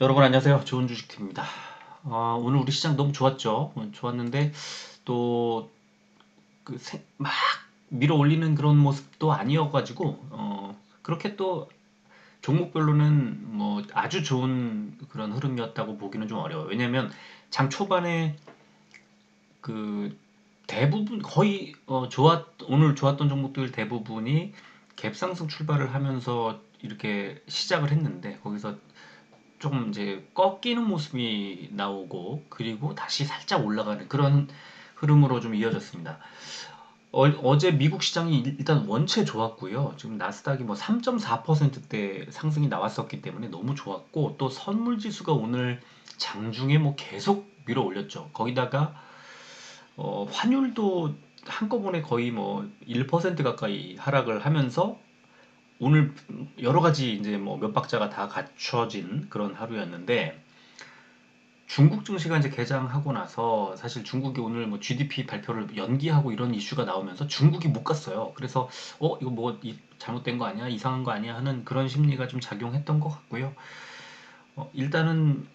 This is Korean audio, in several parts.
여러분 안녕하세요. 좋은 주식팀입니다. 어, 오늘 우리 시장 너무 좋았죠. 어, 좋았는데 또 그 막 밀어 올리는 그런 모습도 아니어가지고 어, 그렇게 또 종목별로는 뭐 아주 좋은 그런 흐름이었다고 보기는 좀 어려워요. 왜냐면 장 초반에 그 대부분 거의 어, 좋았 오늘 좋았던 종목들 대부분이 갭 상승 출발을 하면서 이렇게 시작을 했는데 거기서 조금 이제 꺾이는 모습이 나오고 그리고 다시 살짝 올라가는 그런 흐름으로 좀 이어졌습니다. 어, 제 미국 시장이 일단 원체 좋았고요. 지금 나스닥이 뭐 3.4%대 상승이 나왔었기 때문에 너무 좋았고 또 선물 지수가 오늘 장중에 뭐 계속 밀어 올렸죠. 거기다가 어, 환율도 한꺼번에 거의 뭐 1% 가까이 하락을 하면서 오늘 여러 가지 이제 뭐 몇 박자가 다 갖춰진 그런 하루였는데 중국 증시가 이제 개장하고 나서 사실 중국이 오늘 뭐 GDP 발표를 연기하고 이런 이슈가 나오면서 중국이 못 갔어요. 그래서 어 이거 뭐 잘못된 거 아니야? 이상한 거 아니야? 하는 그런 심리가 좀 작용했던 것 같고요. 어, 일단은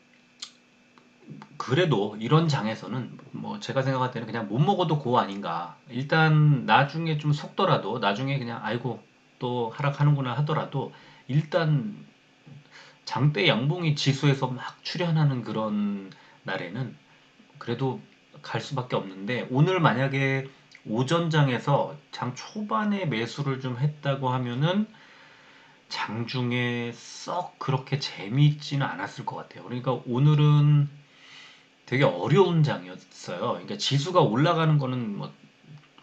그래도 이런 장에서는 뭐 제가 생각할 때는 그냥 못 먹어도 고 아닌가. 일단 나중에 좀 속더라도 나중에 그냥 아이고 또 하락하는구나 하더라도 일단 장대 양봉이 지수에서 막 출현하는 그런 날에는 그래도 갈 수밖에 없는데 오늘 만약에 오전장에서 장 초반에 매수를 좀 했다고 하면은 장중에 썩 그렇게 재미있지는 않았을 것 같아요. 그러니까 오늘은 되게 어려운 장이었어요. 그러니까 지수가 올라가는 거는 뭐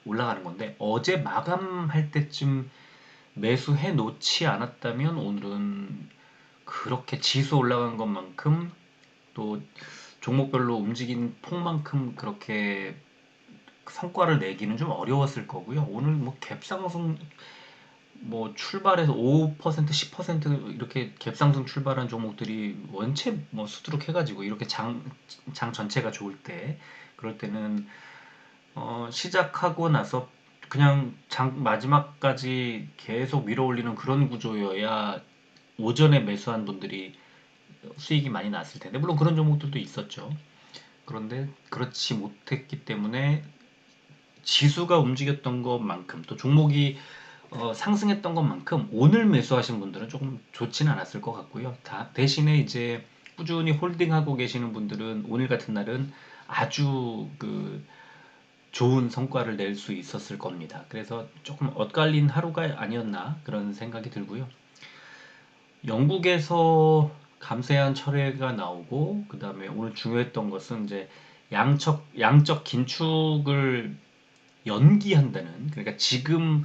올라가는 건데 어제 마감할 때쯤 매수해 놓지 않았다면 오늘은 그렇게 지수 올라간 것만큼 또 종목별로 움직인 폭만큼 그렇게 성과를 내기는 좀 어려웠을 거고요. 오늘 뭐 갭상승 뭐 출발해서 5% 10% 이렇게 갭상승 출발한 종목들이 원체 뭐 수두룩 해가지고 이렇게 장, 장 전체가 좋을 때 그럴 때는 어 시작하고 나서 그냥 장 마지막까지 계속 밀어 올리는 그런 구조여야 오전에 매수한 분들이 수익이 많이 났을 텐데 물론 그런 종목들도 있었죠. 그런데 그렇지 못했기 때문에 지수가 움직였던 것만큼 또 종목이 어, 상승했던 것만큼 오늘 매수하신 분들은 조금 좋지는 않았을 것 같고요. 다 대신에 이제 꾸준히 홀딩하고 계시는 분들은 오늘 같은 날은 아주 그 좋은 성과를 낼 수 있었을 겁니다. 그래서 조금 엇갈린 하루가 아니었나 그런 생각이 들고요. 영국에서 감세한 철회가 나오고 그 다음에 오늘 중요했던 것은 이제 양적 양적 긴축을 연기한다는 그러니까 지금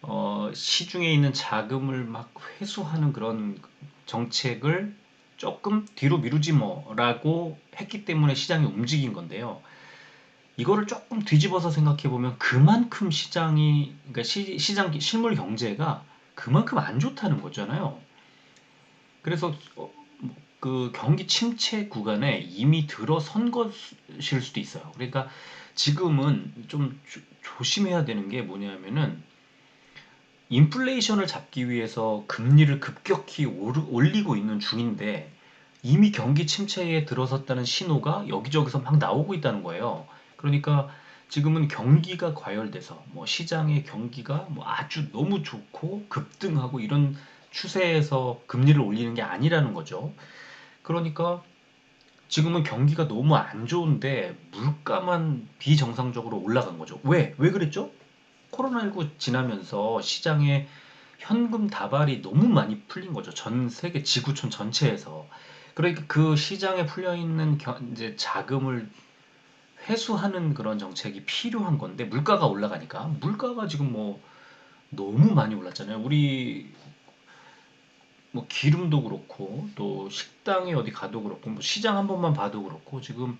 어, 시중에 있는 자금을 막 회수하는 그런 정책을 조금 뒤로 미루지 뭐라고 했기 때문에 시장이 움직인 건데요. 이거를 조금 뒤집어서 생각해 보면 그만큼 시장이 그러니까 시, 시장 실물 경제가 그만큼 안 좋다는 거잖아요. 그래서 어, 그 경기 침체 구간에 이미 들어선 것일 수도 있어요. 그러니까 지금은 좀 조, 조심해야 되는 게 뭐냐면은 인플레이션을 잡기 위해서 금리를 급격히 오르, 올리고 있는 중인데 이미 경기 침체에 들어섰다는 신호가 여기저기서 막 나오고 있다는 거예요. 그러니까 지금은 경기가 과열돼서 뭐 시장의 경기가 뭐 아주 너무 좋고 급등하고 이런 추세에서 금리를 올리는 게 아니라는 거죠. 그러니까 지금은 경기가 너무 안 좋은데 물가만 비정상적으로 올라간 거죠. 왜? 왜 그랬죠? 코로나19 지나면서 시장에 현금 다발이 너무 많이 풀린 거죠. 전 세계 지구촌 전체에서. 그러니까 그 시장에 풀려 있는 자금을 회수하는 그런 정책이 필요한 건데 물가가 올라가니까 물가가 지금 뭐 너무 많이 올랐잖아요. 우리 뭐 기름도 그렇고 또 식당에 어디 가도 그렇고 뭐 시장 한 번만 봐도 그렇고 지금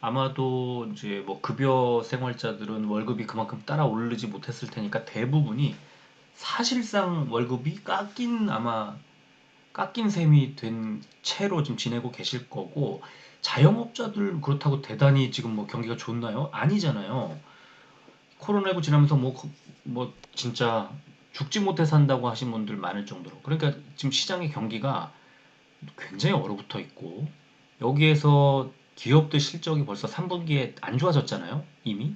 아마도 이제 뭐 급여 생활자들은 월급이 그만큼 따라 오르지 못했을 테니까 대부분이 사실상 월급이 깎인 아마 깎인 셈이 된 채로 좀 지내고 계실 거고 자영업자들 그렇다고 대단히 지금 뭐 경기가 좋나요? 아니잖아요. 코로나19 지나면서 뭐, 뭐 진짜 죽지 못해 산다고 하신 분들 많을 정도로. 그러니까 지금 시장의 경기가 굉장히 얼어붙어 있고 여기에서 기업들 실적이 벌써 3분기에 안 좋아졌잖아요. 이미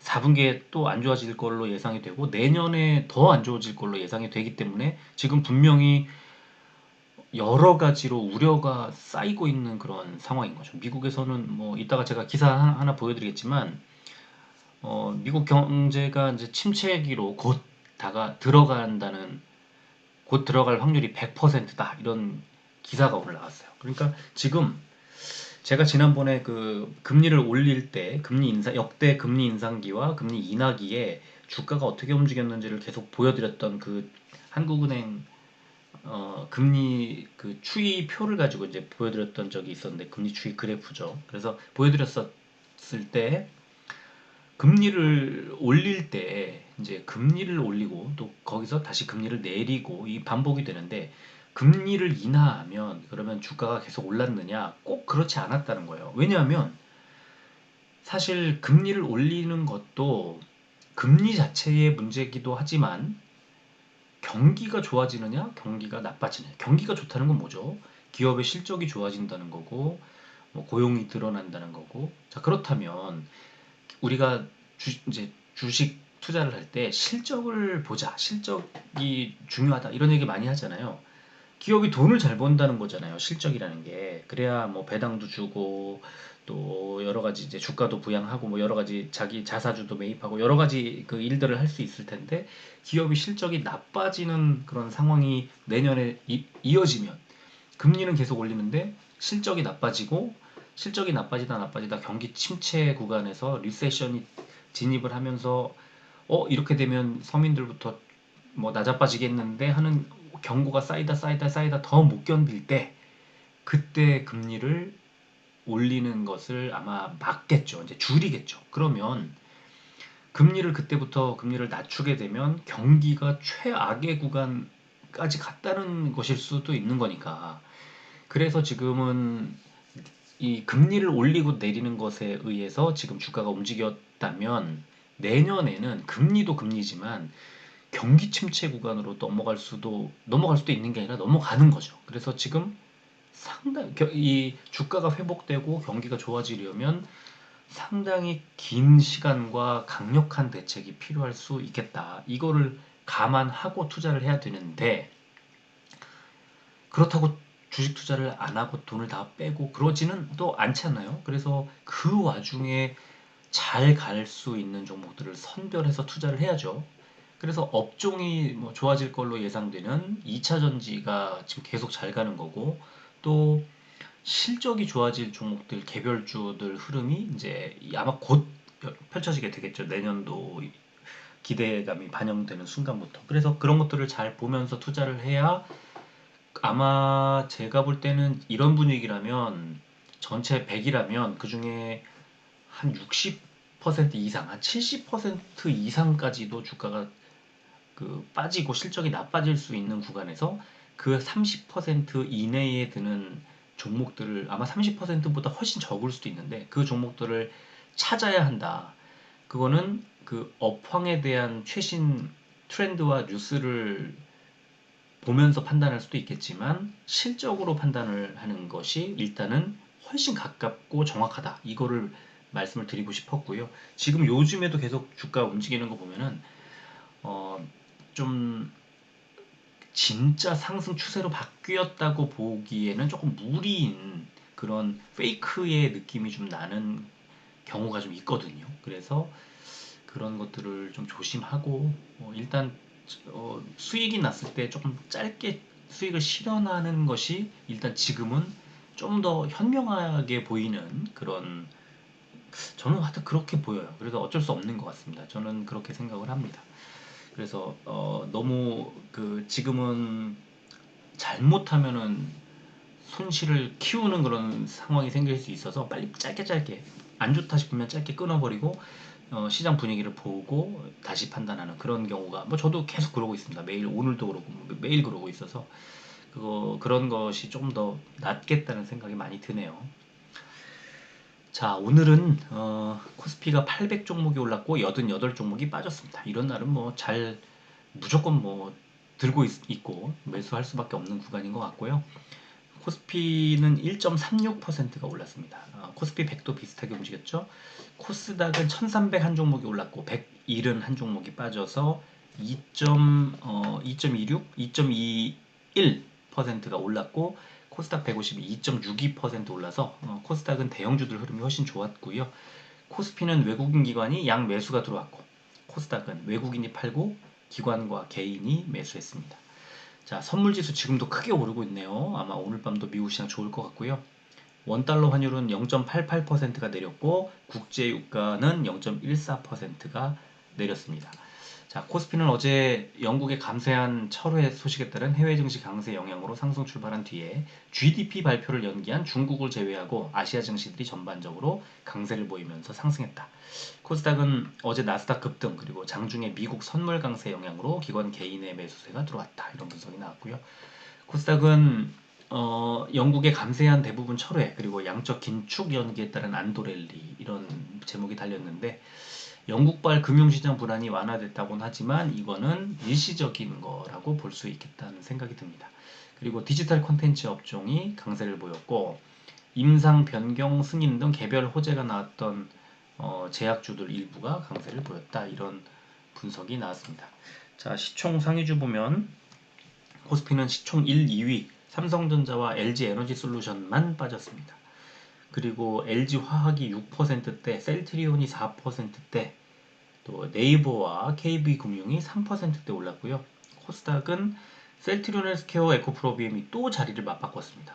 4분기에 또 안 좋아질 걸로 예상이 되고 내년에 더 안 좋아질 걸로 예상이 되기 때문에 지금 분명히 여러 가지로 우려가 쌓이고 있는 그런 상황인 거죠. 미국에서는 뭐 이따가 제가 기사 하나, 보여드리겠지만 어, 미국 경제가 이제 침체기로 곧 다가 들어간다는 곧 들어갈 확률이 100%다 이런 기사가 오늘 나왔어요. 그러니까 지금 제가 지난번에 그 금리를 올릴 때 금리 인상 역대 금리 인상기와 금리 인하기에 주가가 어떻게 움직였는지를 계속 보여드렸던 그 한국은행 어, 금리 그 추이 표를 가지고 이제 보여드렸던 적이 있었는데 금리 추이 그래프죠. 그래서 보여드렸었을 때 금리를 올릴 때 이제 금리를 올리고 또 거기서 다시 금리를 내리고 이 반복이 되는데 금리를 인하하면 그러면 주가가 계속 올랐느냐? 꼭 그렇지 않았다는 거예요. 왜냐하면 사실 금리를 올리는 것도 금리 자체의 문제이기도 하지만 경기가 좋아지느냐, 경기가 나빠지느냐. 경기가 좋다는 건 뭐죠? 기업의 실적이 좋아진다는 거고, 뭐 고용이 드러난다는 거고. 자, 그렇다면 우리가 주, 이제 주식 투자를 할 때 실적을 보자. 실적이 중요하다. 이런 얘기 많이 하잖아요. 기업이 돈을 잘 번다는 거잖아요. 실적이라는 게. 그래야 뭐 배당도 주고 또 여러 가지 이제 주가도 부양하고 뭐 여러 가지 자기 자사주도 매입하고 여러 가지 그 일들을 할 수 있을 텐데 기업이 실적이 나빠지는 그런 상황이 내년에 이, 이어지면 금리는 계속 올리는데 실적이 나빠지고 실적이 나빠지다 나빠지다 경기 침체 구간에서 리세션이 진입을 하면서 어 이렇게 되면 서민들부터 뭐 나자빠지겠는데 하는 경고가 쌓이다 쌓이다 쌓이다 더 못 견딜 때 그때 금리를 올리는 것을 아마 막겠죠. 이제 줄이겠죠. 그러면 금리를 그때부터 금리를 낮추게 되면 경기가 최악의 구간까지 갔다는 것일 수도 있는 거니까. 그래서 지금은 이 금리를 올리고 내리는 것에 의해서 지금 주가가 움직였다면 내년에는 금리도 금리지만 경기 침체 구간으로 넘어갈 수도 넘어갈 수도 있는 게 아니라 넘어가는 거죠. 그래서 지금 상당 히 주가가 회복되고 경기가 좋아지려면 상당히 긴 시간과 강력한 대책이 필요할 수 있겠다. 이거를 감안하고 투자를 해야 되는데 그렇다고 주식 투자를 안 하고 돈을 다 빼고 그러지는 또 않잖아요. 그래서 그 와중에 잘 갈 수 있는 종목들을 선별해서 투자를 해야죠. 그래서 업종이 뭐 좋아질 걸로 예상되는 2차 전지가 지금 계속 잘 가는 거고 또 실적이 좋아질 종목들 개별주들 흐름이 이제 아마 곧 펼쳐지게 되겠죠. 내년도 기대감이 반영되는 순간부터. 그래서 그런 것들을 잘 보면서 투자를 해야 아마 제가 볼 때는 이런 분위기라면 전체 100이라면 그 중에 한 60% 이상, 한 70% 이상까지도 주가가 그 빠지고 실적이 나빠질 수 있는 구간에서 그 30% 이내에 드는 종목들을 아마 30%보다 훨씬 적을 수도 있는데 그 종목들을 찾아야 한다. 그거는 그 업황에 대한 최신 트렌드와 뉴스를 보면서 판단할 수도 있겠지만 실적으로 판단을 하는 것이 일단은 훨씬 가깝고 정확하다. 이거를 말씀을 드리고 싶었고요. 지금 요즘에도 계속 주가 움직이는 거 보면은 어, 좀 진짜 상승 추세로 바뀌었다고 보기에는 조금 무리인 그런 페이크의 느낌이 좀 나는 경우가 좀 있거든요. 그래서 그런 것들을 좀 조심하고 어, 일단 어, 수익이 났을 때 조금 짧게 수익을 실현하는 것이 일단 지금은 좀 더 현명하게 보이는 그런 저는 하여튼 그렇게 보여요. 그래서 어쩔 수 없는 것 같습니다. 저는 그렇게 생각을 합니다. 그래서 어, 너무 그 지금은 잘못하면은 손실을 키우는 그런 상황이 생길 수 있어서 빨리 짧게 짧게 안 좋다 싶으면 짧게 끊어버리고 어, 시장 분위기를 보고 다시 판단하는 그런 경우가 뭐 저도 계속 그러고 있습니다. 매일 오늘도 그러고 뭐 매일 그러고 있어서 그거 그런 것이 조금 더 낫겠다는 생각이 많이 드네요. 자, 오늘은 어, 코스피가 800 종목이 올랐고 88 종목이 빠졌습니다. 이런 날은 뭐 잘 무조건 뭐 들고 있, 고 매수할 수밖에 없는 구간인 것 같고요. 코스피는 1.36%가 올랐습니다. 어, 코스피 100도 비슷하게 움직였죠. 코스닥은 1300 한 종목이 올랐고 170 한 종목이 빠져서 2. 어, 2.26, 2.21%가 올랐고 코스닥 150이 2.62% 올라서 어, 코스닥은 대형주들 흐름이 훨씬 좋았고요. 코스피는 외국인 기관이 양 매수가 들어왔고 코스닥은 외국인이 팔고 기관과 개인이 매수했습니다. 자, 선물지수 지금도 크게 오르고 있네요. 아마 오늘 밤도 미국 시장 좋을 것 같고요. 원달러 환율은 0.88%가 내렸고 국제 유가는 0.14%가 내렸습니다. 자, 코스피는 어제 영국의 감세한 철회 소식에 따른 해외 증시 강세 영향으로 상승 출발한 뒤에 GDP 발표를 연기한 중국을 제외하고 아시아 증시들이 전반적으로 강세를 보이면서 상승했다. 코스닥은 어제 나스닥 급등 그리고 장중에 미국 선물 강세 영향으로 기관 개인의 매수세가 들어왔다. 이런 분석이 나왔고요. 코스닥은 어, 영국의 감세한 대부분 철회 그리고 양적 긴축 연기에 따른 안도랠리 이런 제목이 달렸는데 영국발 금융시장 불안이 완화됐다고는 하지만 이거는 일시적인 거라고 볼 수 있겠다는 생각이 듭니다. 그리고 디지털 콘텐츠 업종이 강세를 보였고 임상 변경 승인 등 개별 호재가 나왔던 어, 제약주들 일부가 강세를 보였다 이런 분석이 나왔습니다. 자 시총 상위주 보면 코스피는 시총 1, 2위 삼성전자와 LG에너지 솔루션만 빠졌습니다. 그리고 LG화학이 6%대, 셀트리온이 4%대, 또 네이버와 KB금융이 3%대 올랐고요. 코스닥은 셀트리온 헬스케어, 에코프로비엠이 또 자리를 맞바꿨습니다.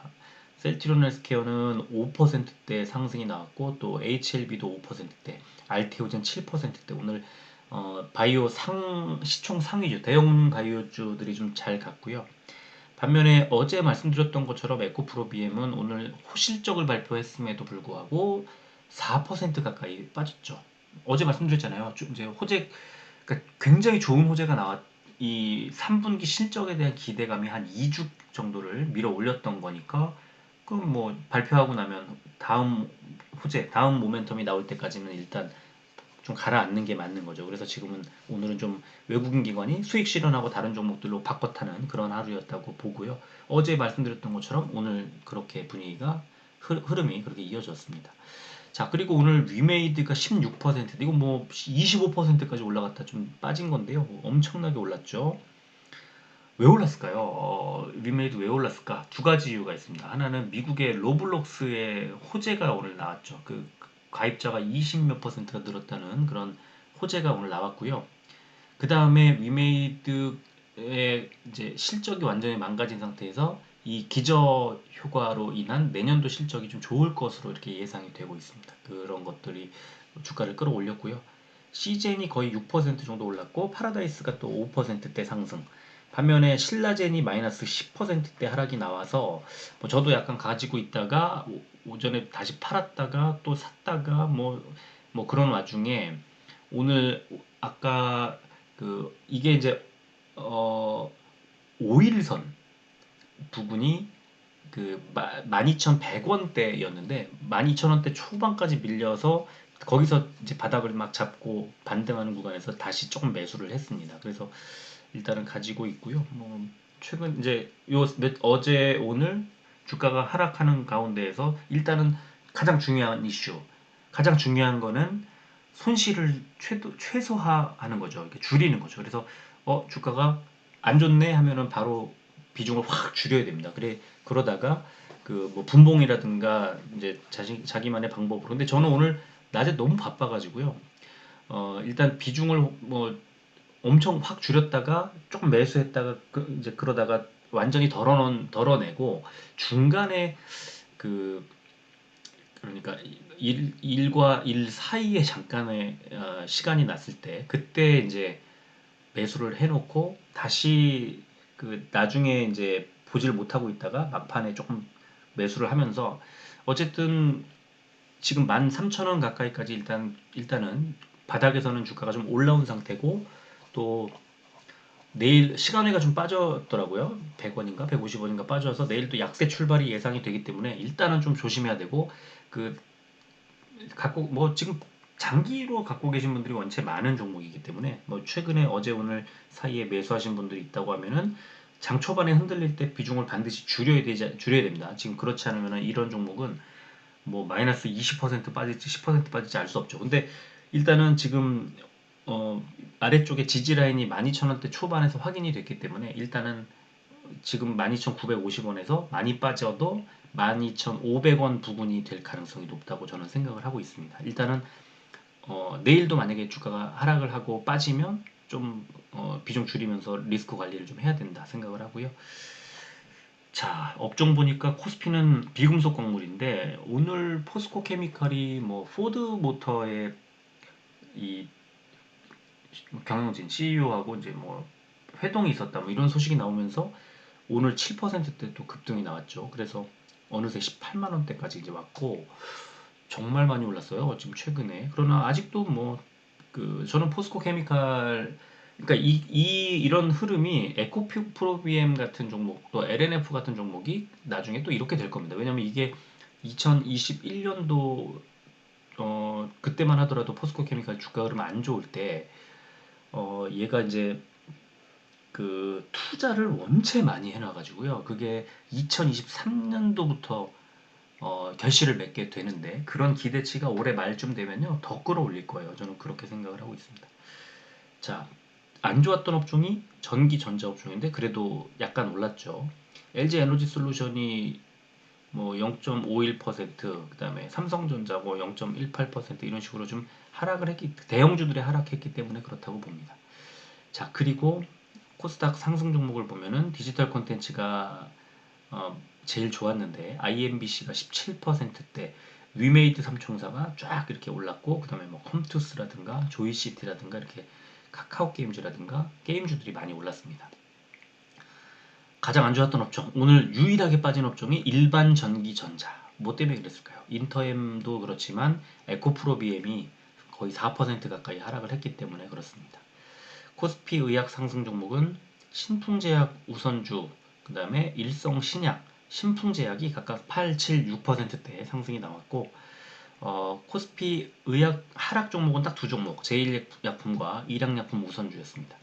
셀트리온 헬스케어는 5%대 상승이 나왔고 또 HLB도 5%대, 알테오젠 7%대 오늘 어, 바이오 상 시총 상위주 대형 바이오주들이 좀 잘 갔고요. 반면에 어제 말씀드렸던 것처럼 에코프로비엠은 오늘 호실적을 발표했음에도 불구하고 4% 가까이 빠졌죠. 어제 말씀드렸잖아요. 이제 호재 그러니까 굉장히 좋은 호재가 나왔 이 3분기 실적에 대한 기대감이 한 2주 정도를 밀어 올렸던 거니까 그럼 뭐 발표하고 나면 다음 호재, 다음 모멘텀이 나올 때까지는 일단 좀 가라앉는 게 맞는 거죠. 그래서 지금은 오늘은 좀 외국인 기관이 수익 실현하고 다른 종목들로 바꿔 타는 그런 하루였다고 보고요. 어제 말씀드렸던 것처럼 오늘 그렇게 분위기가 흐름이 그렇게 이어졌습니다. 자 그리고 오늘 위메이드가 16% 이거 뭐 25%까지 올라갔다 좀 빠진 건데요. 뭐 엄청나게 올랐죠. 왜 올랐을까요? 어, 위메이드 왜 올랐을까? 두 가지 이유가 있습니다. 하나는 미국의 로블록스의 호재가 오늘 나왔죠. 그 가입자가 20몇 퍼센트가 늘었다는 그런 호재가 오늘 나왔고요. 그 다음에 위메이드의 이제 실적이 완전히 망가진 상태에서 이 기저 효과로 인한 내년도 실적이 좀 좋을 것으로 이렇게 예상이 되고 있습니다. 그런 것들이 주가를 끌어올렸고요. 시젠이 거의 6% 정도 올랐고 파라다이스가 또 5%대 상승. 반면에 신라젠이 마이너스 10%대 하락이 나와서 뭐 저도 약간 가지고 있다가 오전에 다시 팔았다가 또 샀다가 뭐뭐 뭐 그런 와중에 오늘 아까 그 이게 이제 어 5일선 부분이 그 12,100원대였는데 12,000원대 초반까지 밀려서 거기서 이제 바닥을 막 잡고 반등하는 구간에서 다시 조금 매수를 했습니다. 그래서 일단은 가지고 있고요. 뭐 최근 이제 요 어제 오늘 주가가 하락하는 가운데에서 일단은 가장 중요한 이슈, 가장 중요한 거는 손실을 최도, 최소화하는 거죠. 줄이는 거죠. 그래서 어 주가가 안 좋네 하면은 바로 비중을 확 줄여야 됩니다. 그래 그러다가 그 뭐 분봉이라든가 이제 자신 자기만의 방법으로 근데 저는 오늘 낮에 너무 바빠가지고요. 어 일단 비중을 뭐 엄청 확 줄였다가 조금 매수했다가 그 이제 그러다가 완전히 덜어놓은 덜어내고 중간에 그 그러니까 일, 일과 일 사이에 잠깐의 어, 시간이 났을 때 그때 이제 매수를 해놓고 다시 그 나중에 이제 보지를 못하고 있다가 막판에 조금 매수를 하면서 어쨌든 지금 13,000원 가까이까지 일단 일단은 바닥에서는 주가가 좀 올라온 상태고 또 내일 시간외가 좀 빠졌더라고요. 100원인가 150원인가 빠져서 내일 또 약세 출발이 예상이 되기 때문에 일단은 좀 조심해야 되고 그 갖고 뭐 지금 장기로 갖고 계신 분들이 원체 많은 종목이기 때문에 뭐 최근에 어제 오늘 사이에 매수하신 분들이 있다고 하면은 장 초반에 흔들릴 때 비중을 반드시 줄여야 되지 줄여야 됩니다. 지금 그렇지 않으면 이런 종목은 뭐 마이너스 20% 빠질지 10% 빠질지 알 수 없죠. 근데 일단은 지금 어 아래쪽에 지지 라인이 12,000원대 초반에서 확인이 됐기 때문에 일단은 지금 12,950원에서 많이 빠져도 12,500원 부분이 될 가능성이 높다고 저는 생각을 하고 있습니다. 일단은 어, 내일도 만약에 주가가 하락을 하고 빠지면 좀 어, 비중 줄이면서 리스크 관리를 좀 해야 된다 생각을 하고요. 자, 업종 보니까 코스피는 비금속 광물인데 오늘 포스코 케미칼이 뭐 포드 모터의 이 경영진 CEO하고 이제 뭐 회동이 있었다 뭐 이런 소식이 나오면서 오늘 7%대 또 급등이 나왔죠. 그래서 어느새 18만 원대까지 이제 왔고 정말 많이 올랐어요. 지금 최근에. 그러나 아직도 뭐 그 저는 포스코 케미칼 그러니까 이, 이 이런 흐름이 에코프로비엠 같은 종목 또 LNF 같은 종목이 나중에 또 이렇게 될 겁니다. 왜냐면 이게 2021년도 어 그때만 하더라도 포스코 케미칼 주가 흐름 안 좋을 때 어 얘가 이제 그 투자를 원체 많이 해놔가지고요. 그게 2023년도부터 어, 결실을 맺게 되는데 그런 기대치가 올해 말쯤 되면요 더 끌어올릴 거예요. 저는 그렇게 생각을 하고 있습니다. 자, 안 좋았던 업종이 전기 전자 업종인데 그래도 약간 올랐죠. LG 에너지 솔루션이 뭐 0.51%, 그다음에 삼성전자고 0.18% 이런 식으로 좀 하락을 했기 대형주들이 하락했기 때문에 그렇다고 봅니다. 자, 그리고 코스닥 상승 종목을 보면은 디지털 콘텐츠가 어, 제일 좋았는데 IMBC가 17%대 위메이드 삼총사가 쫙 이렇게 올랐고 그 다음에 뭐 컴투스라든가 조이시티라든가 이렇게 카카오 게임즈라든가 게임주들이 많이 올랐습니다. 가장 안 좋았던 업종 오늘 유일하게 빠진 업종이 일반 전기 전자 뭐 때문에 그랬을까요? 인터엠도 그렇지만 에코프로비엠이 거의 4% 가까이 하락을 했기 때문에 그렇습니다. 코스피 의학 상승 종목은 신풍제약 우선주, 그 다음에 일성신약, 신풍제약이 각각 8, 7, 6%대 상승이 나왔고 어, 코스피 의학 하락 종목은 딱 두 종목, 제일약품과 일양약품 우선주였습니다.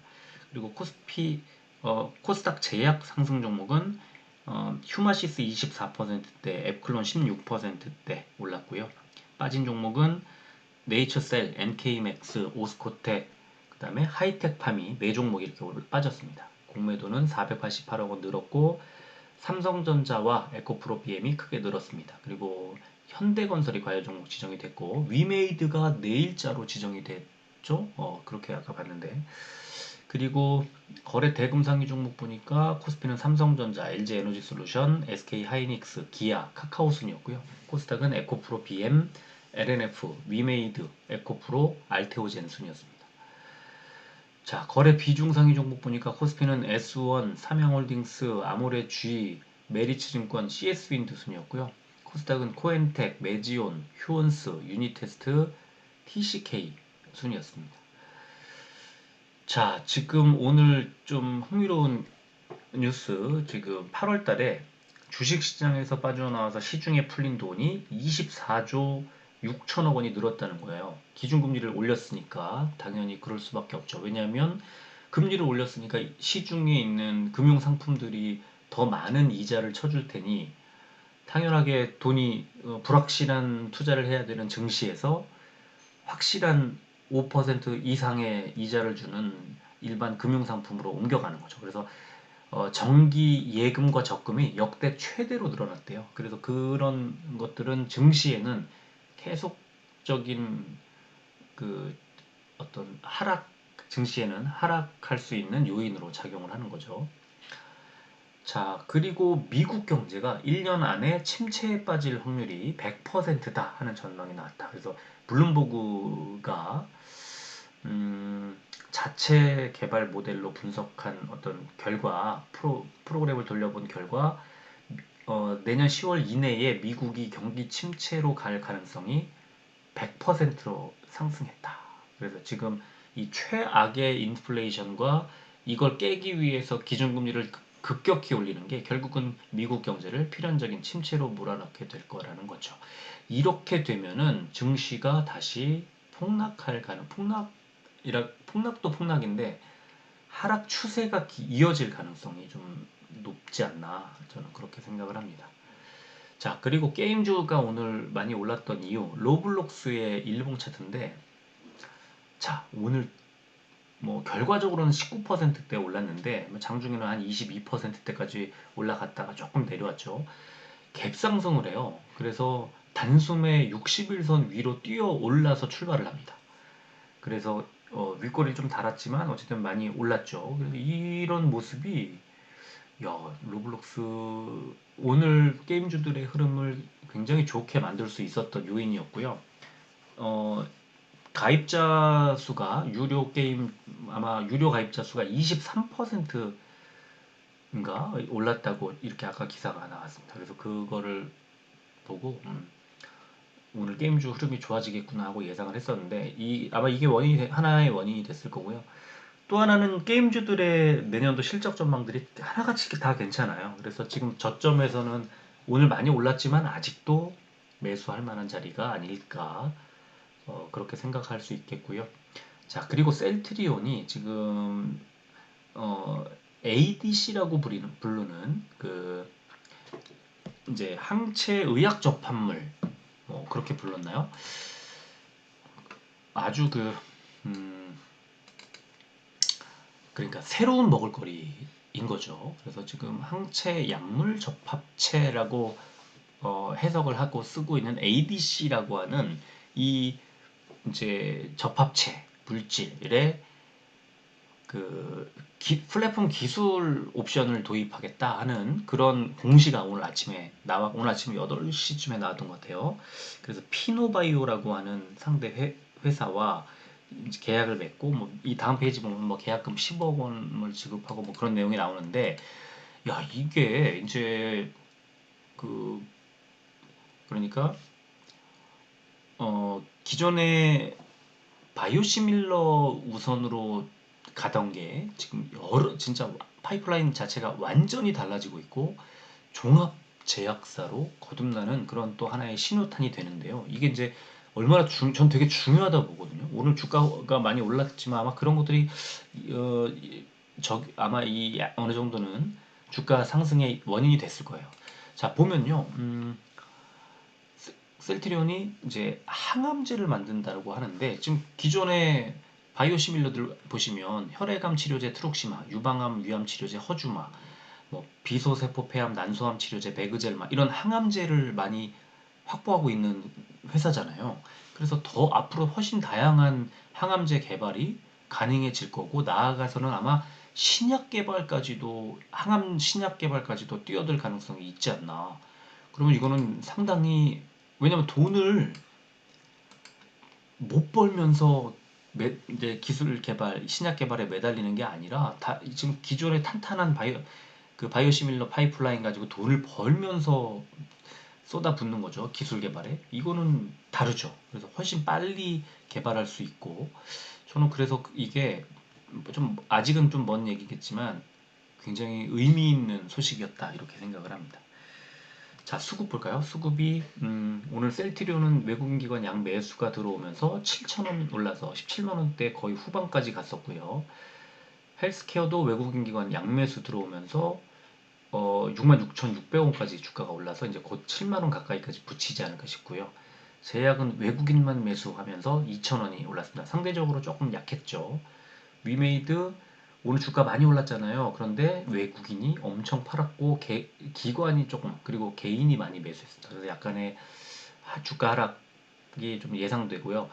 그리고 코스피 어, 코스닥 제약 상승 종목은 어, 휴마시스 24%대, 앱클론 16%대 올랐고요. 빠진 종목은 네이처셀, NK맥스, 오스코텍, 그 다음에 하이텍팜이 네 종목이 이렇게 빠졌습니다. 공매도는 488억 원 늘었고 삼성전자와 에코프로 BM이 크게 늘었습니다. 그리고 현대건설이 과열 종목 지정이 됐고 위메이드가 내일자로 지정이 됐죠. 어, 그렇게 아까 봤는데 그리고 거래 대금 상위 종목 보니까 코스피는 삼성전자, LG에너지솔루션, SK하이닉스, 기아, 카카오 순이었고요. 코스닥은 에코프로 BM, LNF, 위메이드, 에코프로, 알테오젠 순이었습니다. 자, 거래 비중 상위 종목 보니까 코스피는 S1, 삼양홀딩스, 아모레G, 메리츠증권, CS윈드 순이었고요. 코스닥은 코엔텍, 메지온, 휴원스, 유니테스트, TCK 순이었습니다. 자, 지금 오늘 좀 흥미로운 뉴스, 지금 8월 달에 주식시장에서 빠져나와서 시중에 풀린 돈이 24조 6천억 원이 늘었다는 거예요. 기준금리를 올렸으니까 당연히 그럴 수밖에 없죠. 왜냐하면 금리를 올렸으니까 시중에 있는 금융상품들이 더 많은 이자를 쳐줄 테니 당연하게 돈이 어, 불확실한 투자를 해야 되는 증시에서 확실한 5% 이상의 이자를 주는 일반 금융상품으로 옮겨가는 거죠. 그래서 어, 정기 예금과 적금이 역대 최대로 늘어났대요. 그래서 그런 것들은 증시에는 계속적인 그 어떤 하락 증시에는 하락할 수 있는 요인으로 작용을 하는 거죠. 자, 그리고 미국 경제가 1년 안에 침체에 빠질 확률이 100%다 하는 전망이 나왔다. 그래서 블룸버그가 음, 자체 개발 모델로 분석한 어떤 결과 프로, 프로그램을 돌려본 결과 어, 내년 10월 이내에 미국이 경기 침체로 갈 가능성이 100%로 상승했다. 그래서 지금 이 최악의 인플레이션과 이걸 깨기 위해서 기준금리를 급격히 올리는 게 결국은 미국 경제를 필연적인 침체로 몰아넣게 될 거라는 거죠. 이렇게 되면은 증시가 다시 폭락할 가능 폭락이라 폭락도 폭락인데 하락 추세가 기- 이어질 가능성이 좀 높지 않나 저는 그렇게 생각을 합니다. 자 그리고 게임주가 오늘 많이 올랐던 이유 로블록스의 일봉 차트인데 자 오늘 뭐 결과적으로는 19%대 올랐는데 뭐 장중에는 한 22%대까지 올라갔다가 조금 내려왔죠. 갭상승을 해요. 그래서 단숨에 60일선 위로 뛰어 올라서 출발을 합니다. 그래서 어, 윗골이 좀 달았지만 어쨌든 많이 올랐죠. 그래서 이런 모습이 야 로블록스 오늘 게임주들의 흐름을 굉장히 좋게 만들 수 있었던 요인이었고요. 어, 가입자 수가 유료 게임 아마 유료 가입자 수가 23%인가 올랐다고 이렇게 아까 기사가 나왔습니다. 그래서 그거를 보고 음, 오늘 게임주 흐름이 좋아지겠구나 하고 예상을 했었는데 이 아마 이게 원인이 되- 하나의 원인이 됐을 거고요. 또 하나는 게임주들의 내년도 실적 전망들이 하나같이 다 괜찮아요. 그래서 지금 저점에서는 오늘 많이 올랐지만 아직도 매수할 만한 자리가 아닐까 어, 그렇게 생각할 수 있겠고요. 자 그리고 셀트리온이 지금 어, ADC라고 부르는, 부르는 그 이제 항체 의학 접합물 뭐 그렇게 불렀나요? 아주 그 음, 그러니까 새로운 먹을거리인 거죠. 그래서 지금 항체 약물 접합체라고 어, 해석을 하고 쓰고 있는 ADC라고 하는 이 이제 접합체 물질에 그 기- 플랫폼 기술 옵션을 도입하겠다 하는 그런 공시가 오늘 아침에 나와 오늘 아침 8시쯤에 나왔던 것 같아요. 그래서 피노바이오라고 하는 상대 회, 회사와 계약을 맺고 뭐 이 다음 페이지 보면 뭐 계약금 10억 원을 지급하고 뭐 그런 내용이 나오는데 야 이게 이제 그 그러니까 어 기존에 바이오시밀러 우선으로 가던 게 지금 여러 진짜 파이프라인 자체가 완전히 달라지고 있고 종합 제약사로 거듭나는 그런 또 하나의 신호탄이 되는데요. 이게 이제 얼마나 중, 전 되게 중요하다고 보거든요. 오늘 주가가 많이 올랐지만 아마 그런 것들이 어, 이- 저 아마 이 야- 어느 정도는 주가 상승의 원인이 됐을 거예요. 자 보면요, 음, 셀- 셀트리온이 이제 항암제를 만든다고 하는데 지금 기존의 바이오시밀러들 보시면 혈액암 치료제 트룩시마, 유방암 위암 치료제 허주마, 뭐 비소세포 폐암 난소암 치료제 베그젤마 이런 항암제를 많이 확보하고 있는 회사잖아요. 그래서 더 앞으로 훨씬 다양한 항암제 개발이 가능해질 거고 나아가서는 아마 신약 개발까지도 항암 신약 개발까지도 뛰어들 가능성이 있지 않나. 그러면 이거는 상당히 왜냐면 돈을 못 벌면서 매, 이제 기술 개발, 신약 개발에 매달리는 게 아니라 다 지금 기존의 탄탄한 바이오 그 바이오시밀러 파이프라인 가지고 돈을 벌면서 쏟아붓는 거죠. 기술 개발에. 이거는 다르죠. 그래서 훨씬 빨리 개발할 수 있고 저는 그래서 이게 좀 아직은 좀 먼 얘기겠지만 굉장히 의미 있는 소식이었다 이렇게 생각을 합니다. 자 수급 볼까요? 수급이 음, 오늘 셀트리온은 외국인 기관 양 매수가 들어오면서 7천원 올라서 17만 원대 거의 후반까지 갔었고요. 헬스케어도 외국인 기관 양 매수 들어오면서 어, 66,600원까지 주가가 올라서 이제 곧 7만 원 가까이까지 붙이지 않을까 싶고요. 제약은 외국인만 매수하면서 2,000원이 올랐습니다. 상대적으로 조금 약했죠. 위메이드 오늘 주가 많이 올랐잖아요. 그런데 외국인이 엄청 팔았고 개- 기관이 조금 그리고 개인이 많이 매수했습니다. 그래서 약간의 하- 주가 하락이 좀 예상되고요.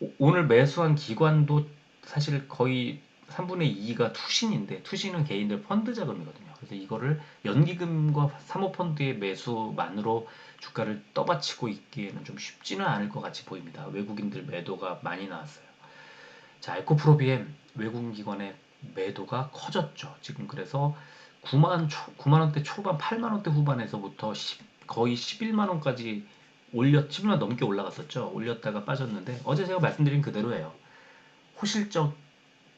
오- 오늘 매수한 기관도 사실 거의 3분의 2가 투신인데 투신은 개인들 펀드 자금이거든요. 그래서 이거를 연기금과 사모펀드의 매수만으로 주가를 떠받치고 있기에는 좀 쉽지는 않을 것 같이 보입니다. 외국인들 매도가 많이 나왔어요. 자, 에코프로비엠 외국인 기관의 매도가 커졌죠. 지금 그래서 9만 초, 9만 원대 초반, 8만 원대 후반에서부터 10 거의 11만 원까지 올렸, 11만 원 넘게 올라갔었죠. 올렸다가 빠졌는데 어제 제가 말씀드린 그대로예요. 호실적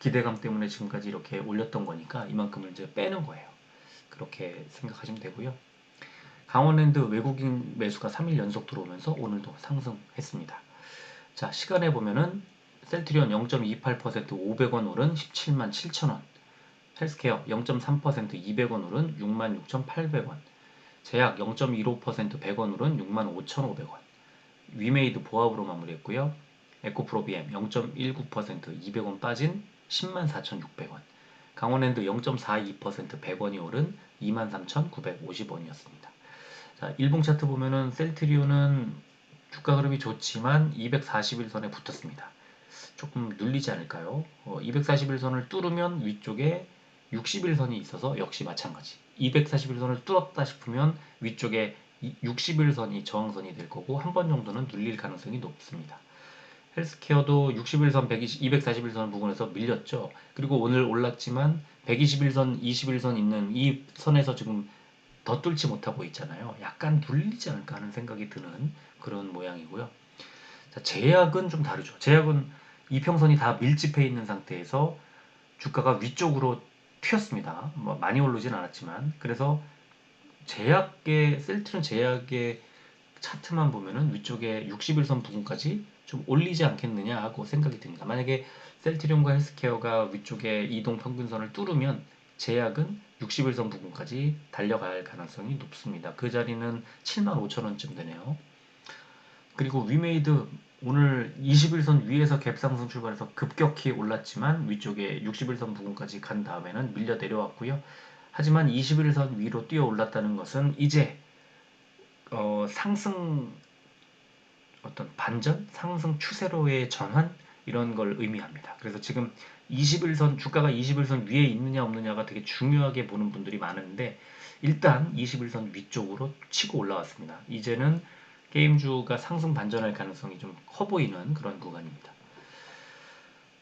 기대감 때문에 지금까지 이렇게 올렸던 거니까 이만큼을 이제 빼는 거예요. 그렇게 생각하시면 되고요. 강원랜드 외국인 매수가 3일 연속 들어오면서 오늘도 상승했습니다. 자, 시간에 보면은 셀트리온 0.28% 500원 오른 17만 7천원. 헬스케어 0.3% 200원 오른 66,800원. 제약 0.15% 100원 오른 65,500원. 위메이드 보합으로 마무리했고요. 에코프로비엠 0.19% 200원 빠진 104,600원. 강원랜드 0.42% 100원이 오른 23,950원이었습니다. 자, 일봉 차트 보면은 셀트리온은 주가 흐름이 좋지만 241선에 붙었습니다. 조금 눌리지 않을까요? 어, 241선을 뚫으면 위쪽에 61선이 있어서 역시 마찬가지. 241선을 뚫었다 싶으면 위쪽에 61선이 저항선이 될 거고 한 번 정도는 눌릴 가능성이 높습니다. 헬스케어도 61선, 120, 241선 부근에서 밀렸죠. 그리고 오늘 올랐지만 121선, 21선 있는 이 선에서 지금 더 뚫지 못하고 있잖아요. 약간 눌리지 않을까 하는 생각이 드는 그런 모양이고요. 자, 제약은 좀 다르죠. 제약은 이평선이 다 밀집해 있는 상태에서 주가가 위쪽으로 튀었습니다. 뭐 많이 오르진 않았지만 그래서 제약계 셀트론 제약의 차트만 보면은 위쪽에 61선 부분까지 좀 올리지 않겠느냐 하고 생각이 듭니다. 만약에 셀트리온과 헬스케어가 위쪽에 이동 평균선을 뚫으면 제약은 61선 부분까지 달려갈 가능성이 높습니다. 그 자리는 75,000원쯤 되네요. 그리고 위메이드 오늘 21선 위에서 갭상승 출발해서 급격히 올랐지만 위쪽에 61선 부분까지 간 다음에는 밀려 내려왔고요. 하지만 21선 위로 뛰어 올랐다는 것은 이제 어, 상승 어떤 반전, 상승 추세로의 전환 이런 걸 의미합니다. 그래서 지금 21선 주가가 21선 위에 있느냐 없느냐가 되게 중요하게 보는 분들이 많은데 일단 21선 위쪽으로 치고 올라왔습니다. 이제는 게임주가 상승 반전할 가능성이 좀 커 보이는 그런 구간입니다.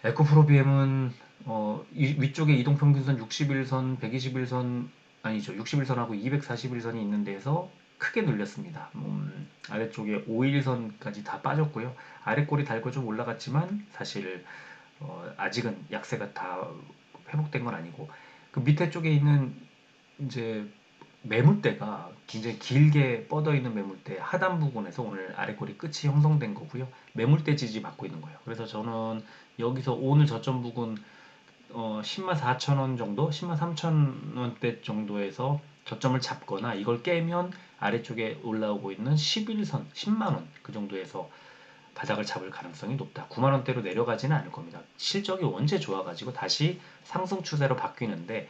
에코프로비엠은 어, 위쪽에 이동평균선 61선, 121선 아니죠. 61선하고 241선이 있는 데서 크게 눌렸습니다. 음, 아래쪽에 5일선까지 다 빠졌고요. 아래꼬리 달고 좀 올라갔지만 사실 어, 아직은 약세가 다 회복된 건 아니고 그 밑에 쪽에 있는 이제 매물대가 굉장히 길게 뻗어 있는 매물대 하단 부분에서 오늘 아래꼬리 끝이 형성된 거고요. 매물대 지지 받고 있는 거예요. 그래서 저는 여기서 오늘 저점 부근 어, 10만 4천 원 정도, 10만 3천 원대 정도에서 저점을 잡거나 이걸 깨면 아래쪽에 올라오고 있는 11선, 10만 원 그 정도에서 바닥을 잡을 가능성이 높다. 9만 원대로 내려가지는 않을 겁니다. 실적이 원체 좋아가지고 다시 상승 추세로 바뀌는데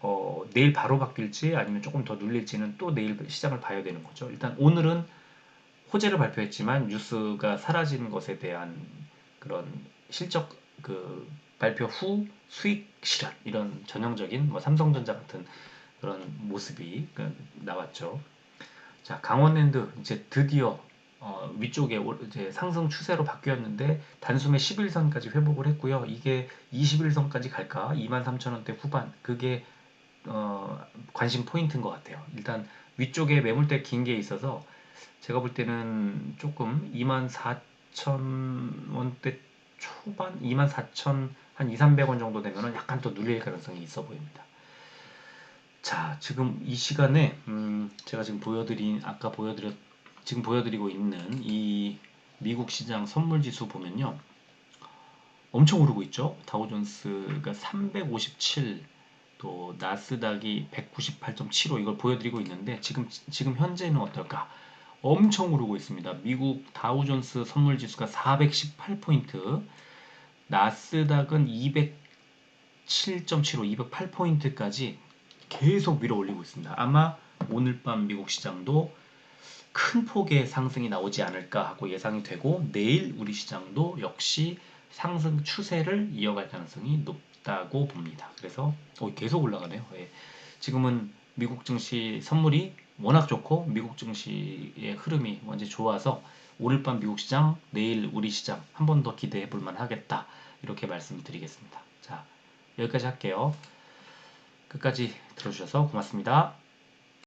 어, 내일 바로 바뀔지 아니면 조금 더 눌릴지는 또 내일 시장을 봐야 되는 거죠. 일단 오늘은 호재를 발표했지만 뉴스가 사라진 것에 대한 그런 실적 그 발표 후 수익 실현 이런 전형적인 뭐 삼성전자 같은 그런 모습이 그 나왔죠. 자 강원랜드 이제 드디어 어, 위쪽에 이제 상승 추세로 바뀌었는데 단숨에 11선까지 회복을 했고요. 이게 21선까지 갈까? 23,000원대 후반 그게 어, 관심 포인트인 것 같아요. 일단 위쪽에 매물대 긴 게 있어서 제가 볼 때는 조금 24,000원대 초반 24,000 한 2, 300원 정도 되면 약간 더 눌릴 가능성이 있어 보입니다. 자, 지금 이 시간에 음, 제가 지금 보여드린 아까 보여드렸 지금 보여드리고 있는 이 미국 시장 선물 지수 보면요. 엄청 오르고 있죠. 다우존스가 357, 또 나스닥이 198.75 이걸 보여드리고 있는데 지금 지금 현재는 어떨까? 엄청 오르고 있습니다. 미국 다우존스 선물 지수가 418포인트, 나스닥은 207.75, 208포인트까지 계속 밀어 올리고 있습니다. 아마 오늘 밤 미국 시장도 큰 폭의 상승이 나오지 않을까 하고 예상이 되고 내일 우리 시장도 역시 상승 추세를 이어갈 가능성이 높다고 봅니다. 그래서 어, 계속 올라가네요. 예. 지금은 미국 증시 선물이 워낙 좋고 미국 증시의 흐름이 완전 좋아서 오늘 밤 미국 시장, 내일 우리 시장 한 번 더 기대해 볼 만하겠다. 이렇게 말씀드리겠습니다. 자, 여기까지 할게요. 끝까지 들어주셔서 고맙습니다.